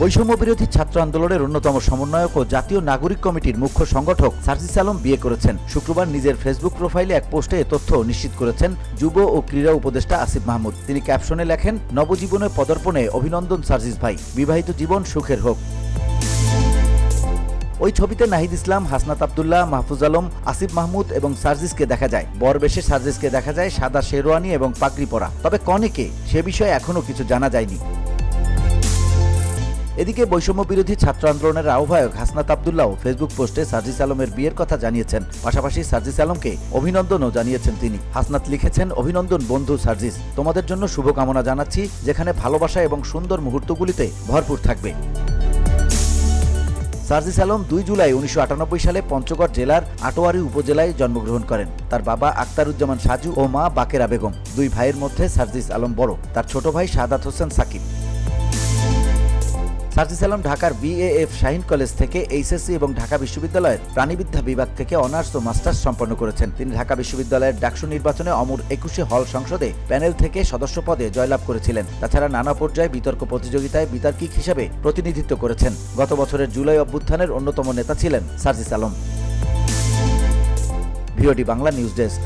বৈষম্য বিরোধী ছাত্র আন্দোলনের অন্যতম সমন্বয়ক ও জাতীয় নাগরিক কমিটির মুখ্য সংগঠক সার্জিস আলম বিয়ে করেছেন। শুক্রবার নিজের ফেসবুক প্রোফাইলে এক পোস্টে এ তথ্য নিশ্চিত করেছেন যুব ও ক্রীড়া উপদেষ্টা আসিফ মাহমুদ। তিনি ক্যাপশনে লেখেন, নবজীবনে পদার্পণে অভিনন্দন সার্জিস ভাই। বিবাহিত জীবন সুখের হোক। ওই ছবিতে নাহিদ ইসলাম, হাসনাত আবদুল্লাহ, মাহফুজ আলম, আসিফ মাহমুদ এবং সার্জিসকে দেখা যায়। বর বেশে সার্জিসকে দেখা যায় সাদা শেরওয়ানি এবং পাগড়ি পরা। তবে কনেকে সে বিষয়ে এখনও কিছু জানা যায়নি। এদিকে বৈষম্য বিরোধী ছাত্র আন্দোলনের আহ্বায়ক হাসনাত আবদুল্লাহ ফেসবুক পোস্টে সার্জিস আলমের বিয়ের কথা জানিয়েছেন। পাশাপাশি সার্জিস আলমকে অভিনন্দনও জানিয়েছেন তিনি। হাসনাত লিখেছেন, অভিনন্দন বন্ধু সার্জিস। তোমাদের জন্য শুভকামনা জানাচ্ছি, যেখানে ভালোবাসা এবং সুন্দর মুহূর্তগুলিতে ভরপুর থাকবে। সার্জিস আলম দুই জুলাই উনিশশো আটানব্বই সালে পঞ্চগড় জেলার আটোয়ারি উপজেলায় জন্মগ্রহণ করেন। তার বাবা আক্তারুজ্জামান সাজু ও মা বাকেরা বেগম। দুই ভাইয়ের মধ্যে সার্জিস আলম বড়। তার ছোট ভাই সাদাত হোসেন সাকিব। সার্জিস আলম ঢাকার বিএএফ শাহিন কলেজ থেকে এইচএসসি এবং ঢাকা বিশ্ববিদ্যালয়ের প্রাণীবিদ্যা বিভাগ থেকে অনার্স ও মাস্টার্স সম্পন্ন করেছেন। তিনি ঢাকা বিশ্ববিদ্যালয়ের ডাকসু নির্বাচনে অমর একুশে হল সংসদে প্যানেল থেকে সদস্য পদে জয়লাভ করেছিলেন। তাছাড়া নানা পর্যায়ে বিতর্ক প্রতিযোগিতায় বিতার্কিক হিসেবে প্রতিনিধিত্ব করেছেন। গত বছরের জুলাই অভ্যুত্থানের অন্যতম নেতা ছিলেন Sarjis Alam VOD Bangla news desk.